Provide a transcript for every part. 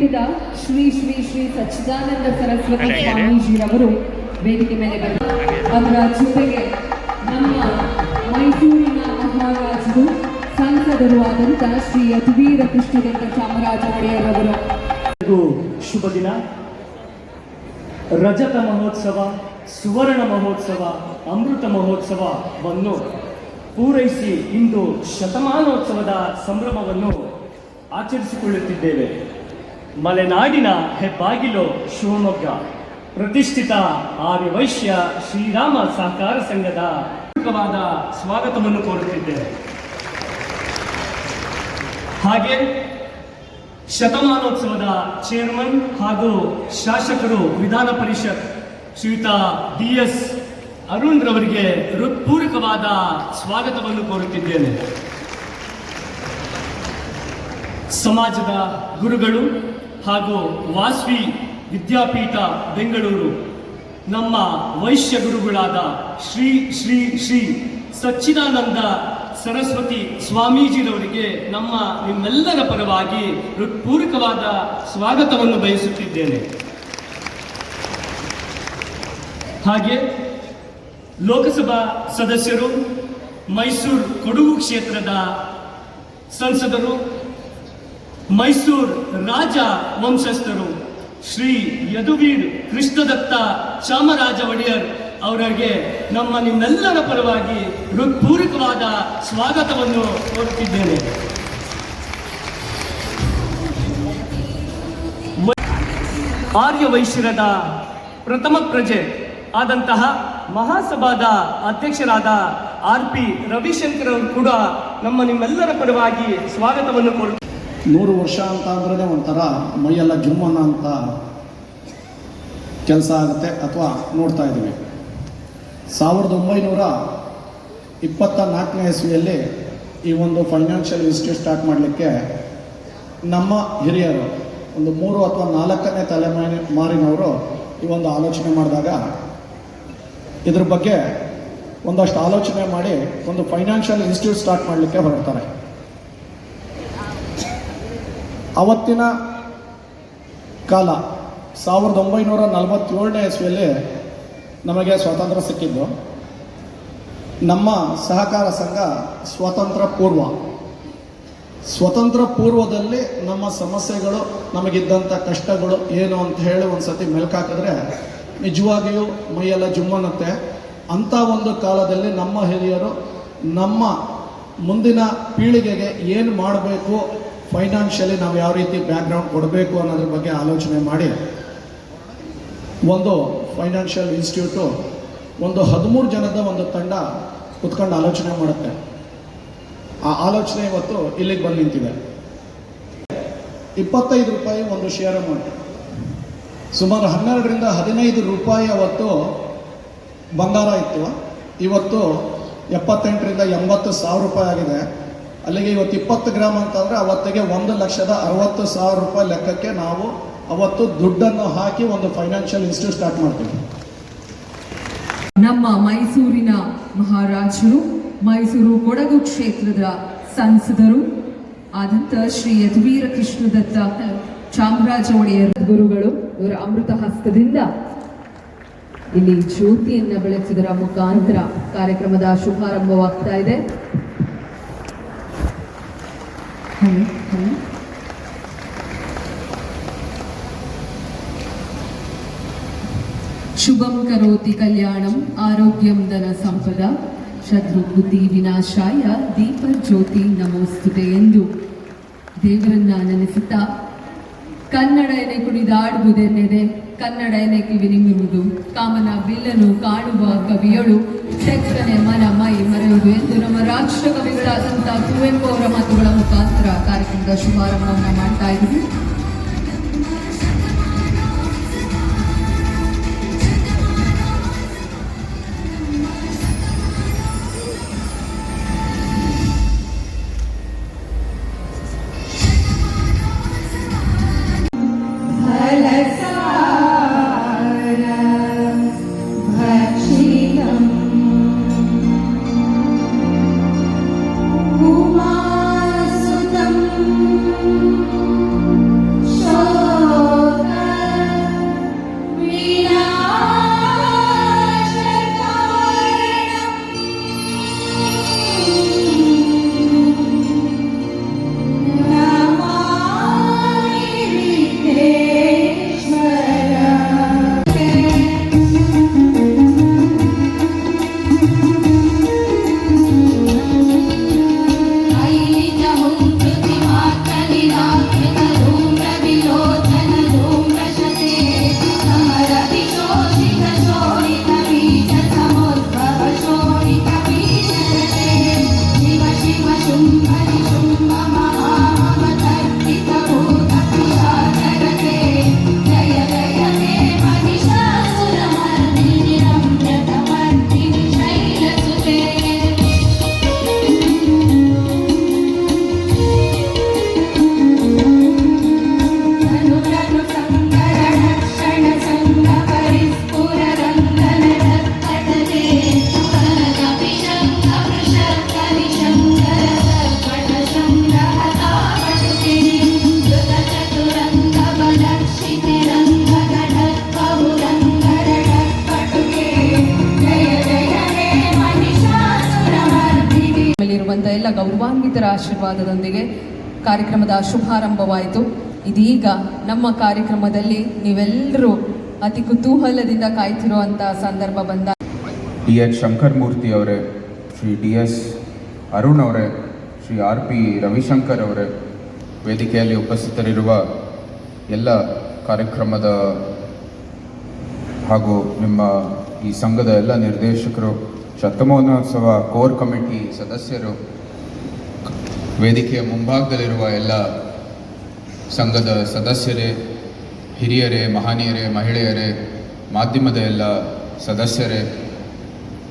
ಶ್ರೀ ಶ್ರೀ ಶ್ರೀ ಸಚ್ಚಿದಾನಂದ ಸರಸ್ವತಿ ಸ್ವಾಮೀಜಿರವರು ವೇದಿಕೆ ಮೇಲೆ ಬಂದರು ಅದರ ಜೊತೆಗೆ ನಮ್ಮ ಮೈಸೂರಿನ ಮಹಾರಾಜರು ಸಂಸದರು ಆದಂತ ಶ್ರೀ ಯದುವೀರ ಕೃಷ್ಣದಂತ ಚಾಮರಾಜ ಒಡೆಯರವರು. ಇದು ಶುಭ ದಿನ. ರಜತ ಮಹೋತ್ಸವ ಸುವರ್ಣ ಮಹೋತ್ಸವ ಅಮೃತ ಮಹೋತ್ಸವವನ್ನು ಪೂರೈಸಿ ಇಂದು ಶತಮಾನೋತ್ಸವದ ಸಂಭ್ರಮವನ್ನು ಆಚರಿಸಿಕೊಳ್ಳುತ್ತಿದ್ದೇವೆ. ಮಲೆನಾಡಿನ ಹೆಬ್ಬಾಗಿಲು ಶಿವಮೊಗ್ಗ. ಪ್ರತಿಷ್ಠಿತ ಆರ್ಯವೈಶ್ಯ ಶ್ರೀರಾಮ ಸಹಕಾರ ಸಂಘದ ಪೂರ್ವಕವಾದ ಸ್ವಾಗತವನ್ನು ಕೋರುತ್ತಿದ್ದೇವೆ ಹಾಗೆ ಶತಮಾನೋತ್ಸವದ ಚೇರ್ಮನ್ ಹಾಗೂ ಶಾಸಕರು ವಿಧಾನ ಪರಿಷತ್ ಶ್ರೀಯುತ ಡಿ ಎಸ್ ಅರುಣ್ ರವರಿಗೆ ಹೃತ್ಪೂರ್ವಕವಾದ ಸ್ವಾಗತವನ್ನು ಕೋರುತ್ತಿದ್ದೇನೆ. ಸಮಾಜದ ಗುರುಗಳು ಹಾಗೂ ವಾಸ್ವಿ ವಿದ್ಯಾಪೀಠ ಬೆಂಗಳೂರು. ನಮ್ಮ ವೈಶ್ಯ ಗುರುಗಳಾದ ಶ್ರೀ ಶ್ರೀ ಶ್ರೀ ಸಚ್ಚಿದಾನಂದ ಸರಸ್ವತಿ ಸ್ವಾಮೀಜಿರವರಿಗೆ ನಮ್ಮ ನಿಮ್ಮೆಲ್ಲರ ಪರವಾಗಿ ಹೃತ್ಪೂರ್ವಕವಾದ ಸ್ವಾಗತವನ್ನು ಬಯಸುತ್ತಿದ್ದೇನೆ. ಹಾಗೆ ಲೋಕಸಭಾ ಸದಸ್ಯರು ಮೈಸೂರು ಕೊಡಗು ಕ್ಷೇತ್ರದ ಸಂಸದರು ಮೈಸೂರು ರಾಜ ವಂಶಸ್ಥರು ಶ್ರೀ ಯದುವೀರ್ ಕೃಷ್ಣದತ್ತ ಚಾಮರಾಜ ಒಡೆಯರ್ ಅವರಿಗೆ ನಮ್ಮ ನಿಮ್ಮೆಲ್ಲರ ಪರವಾಗಿ ಹೃತ್ಪೂರ್ವಕವಾದ ಸ್ವಾಗತವನ್ನು ಕೋರುತ್ತಿದ್ದೇನೆ ಆರ್ಯ ವೈಶ್ಯರದ ಪ್ರಥಮ ಪ್ರಜೆ ಆದಂತಹ ಮಹಾಸಭಾದ ಅಧ್ಯಕ್ಷರಾದ ಆರ್ ಪಿ ರವಿಶಂಕರ್ ಅವರು ಕೂಡ ನಮ್ಮ ನಿಮ್ಮೆಲ್ಲರ ಪರವಾಗಿ ಸ್ವಾಗತವನ್ನು ಕೋರು ನೂರು ವರ್ಷ ಅಂತ ಅಂದ್ರೆ ಒಂಥರ ಮೈಯೆಲ್ಲ ಜುಮ್ಮನ ಅಂತ ಕೆಲಸ ಆಗುತ್ತೆ ಅಥವಾ ನೋಡ್ತಾ ಇದ್ದೀವಿ. ಸಾವಿರದ ಒಂಬೈನೂರ ಇಪ್ಪತ್ತ ನಾಲ್ಕನೇ ಇಸ್ವಿಯಲ್ಲಿ ಈ ಒಂದು ಫೈನಾನ್ಷಿಯಲ್ ಇನ್ಸ್ಟಿಟ್ಯೂಟ್ ಸ್ಟಾರ್ಟ್ ಮಾಡಲಿಕ್ಕೆ ನಮ್ಮ ಹಿರಿಯರು ಒಂದು ಮೂರು ಅಥವಾ ನಾಲ್ಕನೇ ತಲೆಮಾರಿ ಮಾರಿನವರು ಈ ಒಂದು ಆಲೋಚನೆ ಮಾಡಿದಾಗ ಇದ್ರ ಬಗ್ಗೆ ಒಂದಷ್ಟು ಆಲೋಚನೆ ಮಾಡಿ ಒಂದು ಫೈನಾನ್ಷಿಯಲ್ ಇನ್ಸ್ಟಿಟ್ಯೂಟ್ ಸ್ಟಾರ್ಟ್ ಮಾಡಲಿಕ್ಕೆ ಹೊರಡ್ತಾರೆ. ಅವತ್ತಿನ ಕಾಲ ಸಾವಿರದ ಒಂಬೈನೂರ ನಲವತ್ತೇಳನೇ ಇಸ್ವಿಯಲ್ಲಿ ನಮಗೆ ಸ್ವಾತಂತ್ರ್ಯ ಸಿಕ್ಕಿದ್ದು. ನಮ್ಮ ಸಹಕಾರ ಸಂಘ ಸ್ವಾತಂತ್ರ್ಯ ಪೂರ್ವ. ಸ್ವತಂತ್ರ ಪೂರ್ವದಲ್ಲಿ ನಮ್ಮ ಸಮಸ್ಯೆಗಳು, ನಮಗಿದ್ದಂಥ ಕಷ್ಟಗಳು ಏನು ಅಂತ ಹೇಳಿ ಒಂದು ಸತಿ ಮೆಲ್ಕಾಕಿದ್ರೆ ನಿಜವಾಗಿಯೂ ಮೈಯೆಲ್ಲ ಜುಮ್ಮನ್ನುತ್ತೆ ಅಂಥ ಒಂದು ಕಾಲದಲ್ಲಿ ನಮ್ಮ ಹಿರಿಯರು ನಮ್ಮ ಮುಂದಿನ ಪೀಳಿಗೆಗೆ ಏನು ಮಾಡಬೇಕು ಫೈನಾನ್ಷಿಯಲಿ ನಾವು ಯಾವ ರೀತಿ ಬ್ಯಾಕ್ಗ್ರೌಂಡ್ ಕೊಡಬೇಕು ಅನ್ನೋದ್ರ ಬಗ್ಗೆ ಆಲೋಚನೆ ಮಾಡಿ. ಒಂದು ಫೈನಾನ್ಷಿಯಲ್ ಇನ್ಸ್ಟಿಟ್ಯೂಟು ಒಂದು ಹದಿಮೂರು ಜನದ ಒಂದು ತಂಡ ಕುತ್ಕೊಂಡು ಆಲೋಚನೆ ಮಾಡುತ್ತೆ. ಆ ಆಲೋಚನೆ ಇವತ್ತು ಇಲ್ಲಿಗೆ ಬಂದು ನಿಂತಿದೆ. ಇಪ್ಪತ್ತೈದು ರೂಪಾಯಿ ಒಂದು ಶೇರ್ ಅಮೌಂಟ್ ಸುಮಾರು ಹನ್ನೆರಡರಿಂದ ಹದಿನೈದು ರೂಪಾಯಿ ಅವತ್ತು ಬಂಗಾರ ಇತ್ತು. ಇವತ್ತು ಎಪ್ಪತ್ತೆಂಟರಿಂದ ಎಂಬತ್ತು ಸಾವಿರ ರೂಪಾಯಿ ಆಗಿದೆ. ಅಲ್ಲಿಗೆ ಇವತ್ತು ಇಪ್ಪತ್ತು ಗ್ರಾಮ್ ಅಂತಂದರೆ ಅವತ್ತಿಗೆ ಒಂದು ಲಕ್ಷದ ಅರವತ್ತು ಸಾವಿರ ರೂಪಾಯಿ ಲೆಕ್ಕಕ್ಕೆ ನಾವು ಅವತ್ತು ದುಡ್ಡನ್ನು ಹಾಕಿ ಒಂದು ಫೈನಾನ್ಷಿಯಲ್ ಇನ್ಸ್ಟಿಟ್ಯೂಟ್ ಸ್ಟಾರ್ಟ್ ಮಾಡ್ತೀವಿ. ನಮ್ಮ ಮೈಸೂರಿನ ಮಹಾರಾಜರು, ಮೈಸೂರು ಕೊಡಗು ಕ್ಷೇತ್ರದ ಸಂಸದರು ಆದಂತ ಶ್ರೀ ಯದುವೀರ ಕೃಷ್ಣದತ್ತ ಚಾಮರಾಜ ಒಡೆಯರ್ ಗುರುಗಳು, ಇವರ ಅಮೃತ ಹಸ್ತದಿಂದ ಇಲ್ಲಿ ಜ್ಯೋತಿಯನ್ನ ಬೆಳೆಸಿದರ ಮುಖಾಂತರ ಕಾರ್ಯಕ್ರಮದ ಶುಭಾರಂಭವಾಗ್ತಾ ಇದೆ. ಹ್ಮ್, ಹಲೋ ಶುಭಂ ಕರೋತಿ ಕಲ್ಯಾಣಂ ಆರೋಗ್ಯಂ ಧನ ಸಂಪದ ಶತ್ರುಬುದ್ಧಿ ವಿನಾಶಾಯ ದೀಪ ಜ್ಯೋತಿ ನಮೋಸ್ತುತೆ ಎಂದು ದೇವರನ್ನ ನೆನೆಸುತ್ತಾ ಕನ್ನಡ ಎನೆ ಕುಣಿದಾಡುವುದೆನ್ನೆದೆ ಕನ್ನಡ ಎನೆ ವಿನಿಮಿರುವುದು ಕಾಮನ ಬಿಲ್ಲನು ಕಾಣುವ ಕವಿಯಳು ತೆಕ್ಕನೆ ಮನ ಮೈ ಮರೆಯುವುದು ಎಂದು ನಮ್ಮ ರಾಷ್ಟ್ರ ಕವಿಗಳಾದಂತಹ ಕುವೆಂಪು ಅವರ ಮಾತುಗಳ ಮುಖಾಂತರ ಕಾರ್ಯಕ್ರಮದ ಶುಭಾರಂಭವನ್ನು ಮಾಡ್ತಾ ಇದ್ದೀವಿ. ಬಂದ ಎಲ್ಲ ಗೌರವಾನ್ವಿತರ ಆಶೀರ್ವಾದದೊಂದಿಗೆ ಕಾರ್ಯಕ್ರಮದ ಶುಭಾರಂಭವಾಯಿತು. ಇದೀಗ ನಮ್ಮ ಕಾರ್ಯಕ್ರಮದಲ್ಲಿ ನೀವೆಲ್ಲರೂ ಅತಿ ಕುತೂಹಲದಿಂದ ಕಾಯ್ತಿರುವಂಥ ಸಂದರ್ಭ ಬಂದ ಡಿ ಎಚ್ ಶಂಕರಮೂರ್ತಿ ಅವರೇ, ಶ್ರೀ ಡಿ ಎಸ್ ಅರುಣ್ ಅವರೇ, ಶ್ರೀ ಆರ್ ಪಿ ರವಿಶಂಕರ್ ಅವರೇ ವೇದಿಕೆಯಲ್ಲಿ ಉಪಸ್ಥಿತರಿರುವ ಎಲ್ಲ ಕಾರ್ಯಕ್ರಮದ ಹಾಗೂ ನಿಮ್ಮ ಈ ಸಂಘದ ಎಲ್ಲ ನಿರ್ದೇಶಕರು ಶತಮಾನೋತ್ಸವ ಕೋರ್ ಕಮಿಟಿ ಸದಸ್ಯರು ವೇದಿಕೆಯ ಮುಂಭಾಗದಲ್ಲಿರುವ ಎಲ್ಲ ಸಂಘದ ಸದಸ್ಯರೇ, ಹಿರಿಯರೇ, ಮಹನೀಯರೇ, ಮಹಿಳೆಯರೇ, ಮಾಧ್ಯಮದ ಎಲ್ಲ ಸದಸ್ಯರೇ,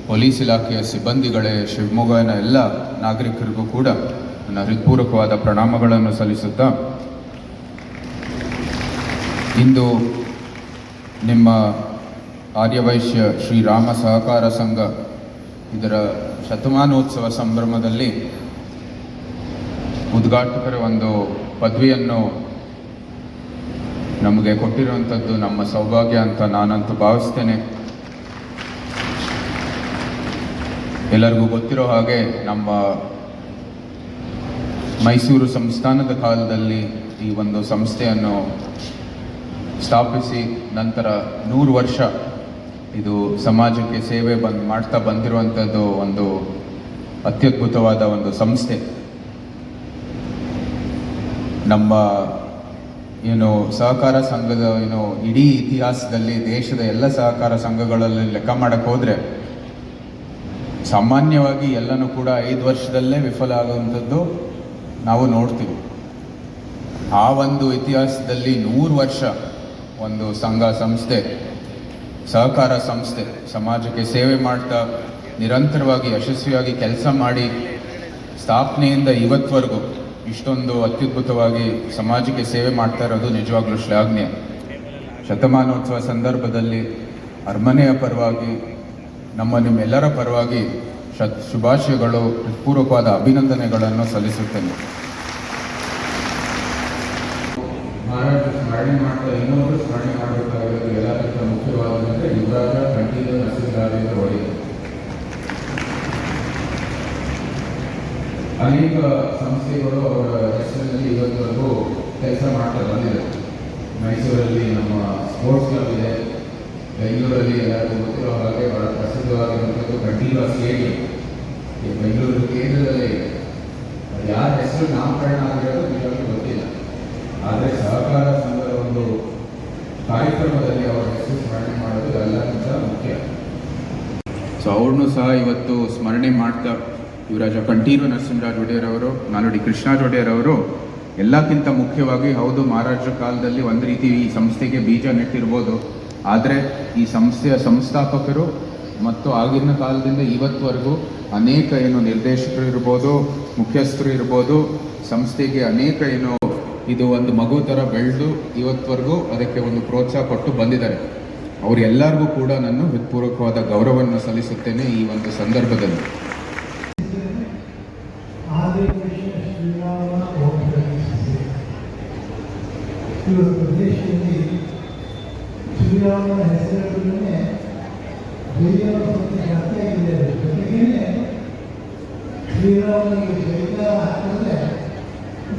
ಪೊಲೀಸ್ ಇಲಾಖೆಯ ಸಿಬ್ಬಂದಿಗಳೇ, ಶಿವಮೊಗ್ಗನ ಎಲ್ಲ ನಾಗರಿಕರಿಗೂ ಕೂಡ ನನ್ನ ಹೃತ್ಪೂರ್ವಕವಾದ ಪ್ರಣಾಮಗಳನ್ನು ಸಲ್ಲಿಸುತ್ತಾ ಇಂದು ನಿಮ್ಮ ಆರ್ಯವೈಶ್ಯ ಶ್ರೀರಾಮ ಸಹಕಾರ ಸಂಘ ಇದರ ಶತಮಾನೋತ್ಸವ ಸಂಭ್ರಮದಲ್ಲಿ ಉದ್ಘಾಟಕರ ಒಂದು ಪದವಿಯನ್ನು ನಮಗೆ ಕೊಟ್ಟಿರುವಂಥದ್ದು ನಮ್ಮ ಸೌಭಾಗ್ಯ ಅಂತ ನಾನಂತೂ ಭಾವಿಸ್ತೇನೆ. ಎಲ್ಲರಿಗೂ ಗೊತ್ತಿರೋ ಹಾಗೆ ನಮ್ಮ ಮೈಸೂರು ಸಂಸ್ಥಾನದ ಕಾಲದಲ್ಲಿ ಈ ಒಂದು ಸಂಸ್ಥೆಯನ್ನು ಸ್ಥಾಪಿಸಿ ನಂತರ ನೂರು ವರ್ಷ ಇದು ಸಮಾಜಕ್ಕೆ ಸೇವೆ ಬಂದು, ಮಾಡ್ತಾ ಬಂದಿರುವಂಥದ್ದು ಒಂದು ಅತ್ಯದ್ಭುತವಾದ ಒಂದು ಸಂಸ್ಥೆ. ನಮ್ಮ ಏನು ಸಹಕಾರ ಸಂಘದ ಏನು ಇಡೀ ಇತಿಹಾಸದಲ್ಲಿ ದೇಶದ ಎಲ್ಲ ಸಹಕಾರ ಸಂಘಗಳಲ್ಲಿ ಲೆಕ್ಕ ಮಾಡಕ್ಕೆ ಹೋದರೆ ಸಾಮಾನ್ಯವಾಗಿ ಎಲ್ಲನೂ ಕೂಡ ಐದು ವರ್ಷದಲ್ಲೇ ವಿಫಲ ಆಗುವಂಥದ್ದು ನಾವು ನೋಡ್ತೀವಿ. ಆ ಒಂದು ಇತಿಹಾಸದಲ್ಲಿ ನೂರು ವರ್ಷ ಒಂದು ಸಂಘ, ಸಂಸ್ಥೆ ಸಹಕಾರ ಸಂಸ್ಥೆ, ಸಮಾಜಕ್ಕೆ ಸೇವೆ ಮಾಡ್ತಾ ನಿರಂತರವಾಗಿ ಯಶಸ್ವಿಯಾಗಿ ಕೆಲಸ ಮಾಡಿ ಸ್ಥಾಪನೆಯಿಂದ ಇವತ್ತವರೆಗೂ ಇಷ್ಟೊಂದು ಅತ್ಯದ್ಭುತವಾಗಿ ಸಮಾಜಕ್ಕೆ ಸೇವೆ ಮಾಡ್ತಾ ಇರೋದು ನಿಜವಾಗ್ಲೂ ಶ್ಲಾಘನೀಯ. ಶತಮಾನೋತ್ಸವ ಸಂದರ್ಭದಲ್ಲಿ ಅರಮನೆಯ ಪರವಾಗಿ, ನಮ್ಮ ನಿಮ್ಮೆಲ್ಲರ ಪರವಾಗಿ ಶುಭಾಶಯಗಳು, ಹೃತ್ಪೂರ್ವಕವಾದ ಅಭಿನಂದನೆಗಳನ್ನು ಸಲ್ಲಿಸುತ್ತೇನೆ. ಸ್ಮರಣೆ ಮಾಡ್ತಾ ಇನ್ನೊಂದು ಸ್ಮರಣೆ ಮಾಡಬೇಕಾಗಿರೋದು ಎಲ್ಲಕ್ಕಿಂತ ಮುಖ್ಯವಾದಂತೆ ಯುವರಾಜ ಕಂಠೀರ ನರಸಿಂಹರಾಜೇಂದ್ರ ಒಡೆಯರ್ ಅನೇಕ ಸಂಸ್ಥೆಗಳು ಅವರ ಹೆಸರಿನಲ್ಲಿ ಇವತ್ತವರೆಗೂ ಕೆಲಸ ಮಾಡ್ತಾ ಬಂದಿದೆ. ಮೈಸೂರಲ್ಲಿ ನಮ್ಮ ಸ್ಪೋರ್ಟ್ಸ್ ಕ್ಲಬ್ ಇದೆ. ಬೆಂಗಳೂರಲ್ಲಿ ಎಲ್ಲರಿಗೂ ಗೊತ್ತಿರೋ ಹಾಗೆ ಬಹಳ ಪ್ರಸಿದ್ಧವಾಗಿರುವಂಥದ್ದು ಕಂಠೀರ ಸ್ಟೇಡಿಯಂ. ಈ ಬೆಂಗಳೂರು ಕೇಂದ್ರದಲ್ಲಿ ಯಾರ ಹೆಸರು ನಾಮಕರಣ ಆಗಿರೋದು ನಿಜವಾಗ್ಲೂ ಗೊತ್ತಿಲ್ಲ. ಆದರೆ ಸಹಕಾರ ಸಂಘದ ಒಂದು ಕಾರ್ಯಕ್ರಮದಲ್ಲಿ ಅವರ ಹೆಸರು ಸ್ಮರಣೆ ಮಾಡೋದು ಮುಖ್ಯ. ಸೊ ಅವ್ರನ್ನೂ ಸಹ ಇವತ್ತು ಸ್ಮರಣೆ ಮಾಡ್ತಾ ಯುವರಾಜ ಕಂಠೀರು ನರಸಿಂಹರಾಜ್ ಒಡೆಯರ್ ಅವರು ನಾನು ಕೃಷ್ಣ ಕೃಷ್ಣರಾಜ್ ಒಡೆಯರ್ ಅವರು ಎಲ್ಲಕ್ಕಿಂತ ಮುಖ್ಯವಾಗಿ ಹೌದು, ಮಹಾರಾಜರ ಕಾಲದಲ್ಲಿ ಒಂದು ರೀತಿ ಈ ಸಂಸ್ಥೆಗೆ ಬೀಜ ನೆಟ್ಟಿರ್ಬೋದು. ಆದರೆ ಈ ಸಂಸ್ಥೆಯ ಸಂಸ್ಥಾಪಕರು ಮತ್ತು ಆಗಿನ ಕಾಲದಿಂದ ಇವತ್ತುವರೆಗೂ ಅನೇಕ ಏನು ನಿರ್ದೇಶಕರು ಇರ್ಬೋದು, ಮುಖ್ಯಸ್ಥರು ಇರ್ಬೋದು, ಸಂಸ್ಥೆಗೆ ಅನೇಕ ಏನು ಇದು ಒಂದು ಮಗು ಥರ ಬೆಳೆದು ಇವತ್ತವರೆಗೂ ಅದಕ್ಕೆ ಒಂದು ಪ್ರೋತ್ಸಾಹ ಕೊಟ್ಟು ಬಂದಿದ್ದಾರೆ. ಅವರೆಲ್ಲರಿಗೂ ಕೂಡ ನಾನು ಹೃತ್ಪೂರ್ವಕವಾದ ಗೌರವವನ್ನು ಸಲ್ಲಿಸುತ್ತೇನೆ ಈ ಒಂದು ಸಂದರ್ಭದಲ್ಲಿ. ಶ್ರೀರಾಮನಿಗೆ ಜೈಕಾರ ಹಾಕಿದ್ರೆ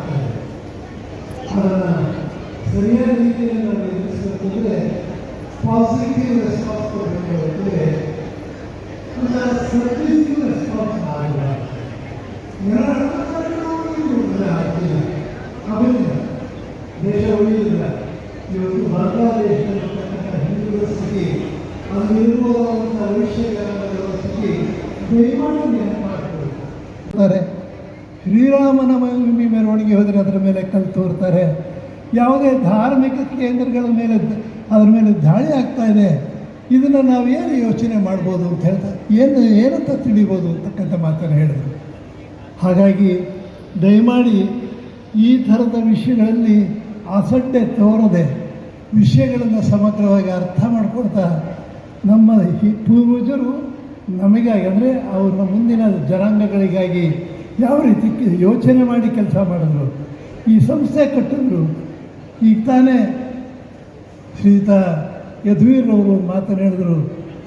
ಮಹಿಮೆ ಮೆರವಣಿಗೆ ಹೋದರೆ ಅದರ ಮೇಲೆ ಕಲ್ ತೋರ್ತಾರೆ. ಯಾವುದೇ ಧಾರ್ಮಿಕ ಕೇಂದ್ರಗಳ ಮೇಲೆ ಅದರ ಮೇಲೆ ದಾಳಿ ಆಗ್ತಾ ಇದೆ. ಇದನ್ನು ನಾವು ಏನು ಯೋಚನೆ ಮಾಡ್ಬೋದು ಅಂತ ಹೇಳ್ತಾ, ಏನು, ಏನಂತ ತಿಳಿಬೋದು ಅಂತಕ್ಕಂಥ ಮಾತನ್ನು ಹೇಳಿದ್ರು. ಹಾಗಾಗಿ ದಯಮಾಡಿ ಈ ಥರದ ವಿಷಯಗಳಲ್ಲಿ ಅಸಡ್ಡೆ ತೋರದೆ ವಿಷಯಗಳನ್ನು ಸಮಗ್ರವಾಗಿ ಅರ್ಥ ಮಾಡಿಕೊಡ್ತಾ ನಮ್ಮ ಪೂರ್ವಜರು ನಮಗಾಗಿ, ಅಂದರೆ ಅವ್ರನ್ನ ಮುಂದಿನ ಜನಾಂಗಗಳಿಗಾಗಿ ಯಾವ ರೀತಿ ಯೋಚನೆ ಮಾಡಿ ಕೆಲಸ ಮಾಡಿದ್ರು? ಈ ಸಂಸ್ಥೆ ಕಟ್ಟಿದ್ರು. ಈಗ ತಾನೇ ಶ್ರೀತಾ ಯದುವೀರ್ರವರು ಮಾತನಾಡಿದರು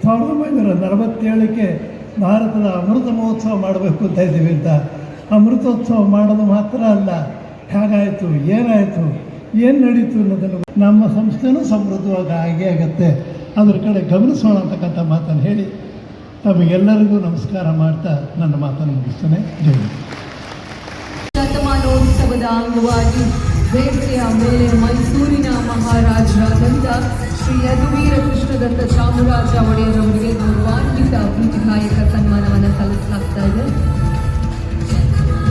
ಸಾವಿರದ ಒಂಬೈನೂರ ನಲವತ್ತೇಳಕ್ಕೆ ಭಾರತದ ಅಮೃತ ಮಹೋತ್ಸವ ಮಾಡಬೇಕು ಅಂತ ಇದ್ದೀವಿ ಅಂತ. ಅಮೃತೋತ್ಸವ ಮಾಡೋದು ಮಾತ್ರ ಅಲ್ಲ, ಹೇಗಾಯಿತು, ಏನಾಯಿತು, ಏನು ನಡೀತು ಅನ್ನೋದನ್ನು ನಮ್ಮ ಸಂಸ್ಥೆನೂ ಸಮೃದ್ಧವಾಗಿ ಆಗೇ ಆಗುತ್ತೆ. ಅದ್ರ ಕಡೆ ಗಮನಿಸೋಣ ಅಂತಕ್ಕಂಥ ಮಾತನ್ನು ಹೇಳಿ. ತಮಗೆಲ್ಲರಿಗೂ ನಮಸ್ಕಾರ ಮಾಡ್ತಾ ನನ್ನ ಮಾತನ್ನು ಮುಗಿಸ್ತೇನೆ. ಜೈ. ಶತಮಾನೋತ್ಸವದ ಅಂಗವಾಗಿ ವೇದಿಕೆಯ ಮೇಲೆ ಮೈಸೂರಿನ ಮಹಾರಾಜರಾದಂಥ ಶ್ರೀ ಯದುವೀರ ಕೃಷ್ಣದತ್ತ ಚಾಮರಾಜ ಒಡೆಯರವರಿಗೆ ಗೌರವಾನ್ವಿತ ಪ್ರೀತಿದಾಯಕ ಸನ್ಮಾನವನ್ನು ಸಲ್ಲಿಸಲಾಗ್ತಾ ಇದೆ.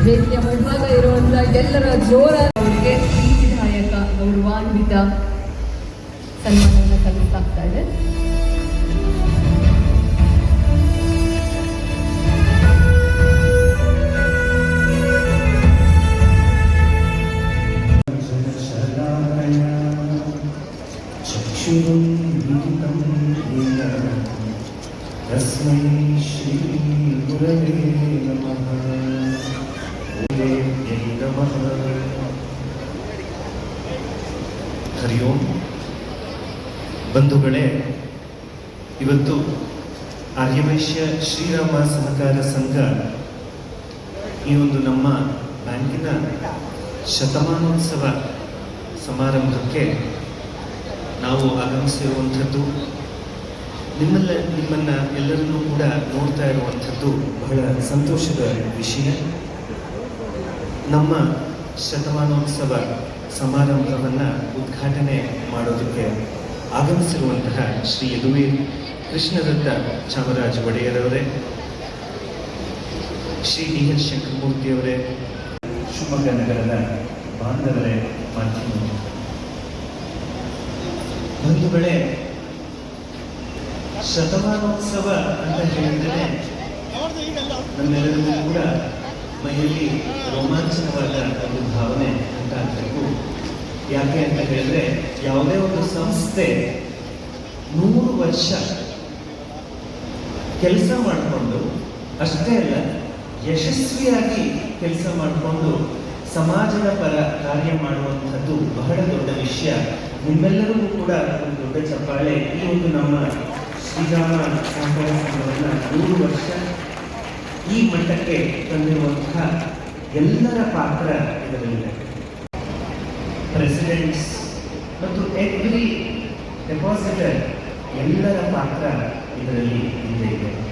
ವೇದಿಕೆಯ ಮುಂಭಾಗ ಇರುವಂಥ ಎಲ್ಲರ ಜೋರ ಅವರಿಗೆ ಪ್ರೀತಿದಾಯಕ ಗೌರವಾನ್ವಿತ ಸನ್ಮಾನವನ್ನು ಸಲ್ಲಿಸಲಾಗ್ತಾ ಇದೆ. ಶ್ರೀರಾಮ ಸಹಕಾರ ಸಂಘ ಈ ಒಂದು ನಮ್ಮ ಬ್ಯಾಂಕಿನ ಶತಮಾನೋತ್ಸವ ಸಮಾರಂಭಕ್ಕೆ ನಾವು ಆಗಮಿಸಿರುವಂಥದ್ದು, ನಿಮ್ಮೆಲ್ಲ, ನಿಮ್ಮನ್ನ ಎಲ್ಲರನ್ನೂ ಕೂಡ ನೋಡ್ತಾ ಇರುವಂಥದ್ದು ಬಹಳ ಸಂತೋಷದ ವಿಷಯ. ನಮ್ಮ ಶತಮಾನೋತ್ಸವ ಸಮಾರಂಭವನ್ನು ಉದ್ಘಾಟನೆ ಮಾಡೋದಕ್ಕೆ ಆಗಮಿಸಿರುವಂತಹ ಶ್ರೀ ಯದುವೀರ್ ಕೃಷ್ಣದತ್ತ ಚಾಮರಾಜ ಒಡೆಯರವರೇ, ಶ್ರೀ ಡಿ ಎಸ್ ಶಂಕರಮೂರ್ತಿಯವರೇ, ಶಿವಮೊಗ್ಗ ನಗರದ ಬಾಂಧವರೇ ಮಾಧ್ಯಮ ಬಂಧುಗಳೇ ಶತಮಾನೋತ್ಸವ ಅಂತ ಹೇಳಿದ್ರೆ ನಮ್ಮೆಲ್ಲರಿಗೂ ಕೂಡ ಮೈಯಲ್ಲಿ ರೋಮಾಂಚನವಾದ ಒಂದು ಭಾವನೆ ಉಂಟಾಗಬೇಕು. ಯಾಕೆ ಅಂತ ಹೇಳಿದ್ರೆ ಯಾವುದೇ ಒಂದು ಸಂಸ್ಥೆ ನೂರು ವರ್ಷ ಕೆಲಸ ಮಾಡಿಕೊಂಡು, ಅಷ್ಟೇ ಅಲ್ಲ, ಯಶಸ್ವಿಯಾಗಿ ಕೆಲಸ ಮಾಡಿಕೊಂಡು ಸಮಾಜದ ಪರ ಕಾರ್ಯ ಮಾಡುವಂಥದ್ದು ಬಹಳ ದೊಡ್ಡ ವಿಷಯ. ನಿಮ್ಮೆಲ್ಲರಿಗೂ ಕೂಡ ಒಂದು ದೊಡ್ಡ ಚಪ್ಪಾಳೆ. ಈ ಒಂದು ನಮ್ಮ ಶ್ರೀರಾಮ ಸಹಕಾರ ನೂರು ವರ್ಷ ಈ ಮಟ್ಟಕ್ಕೆ ತಂದಿರುವಂತಹ ಎಲ್ಲರ ಪಾತ್ರ ಇದರಲ್ಲಿದೆ. ಪ್ರೆಸಿಡೆಂಟ್ಸ್ ಮತ್ತು ಎವ್ರಿ ಡೆಪಾಸಿಟರ್ ಎಲ್ಲರ ಪಾತ್ರ the meeting.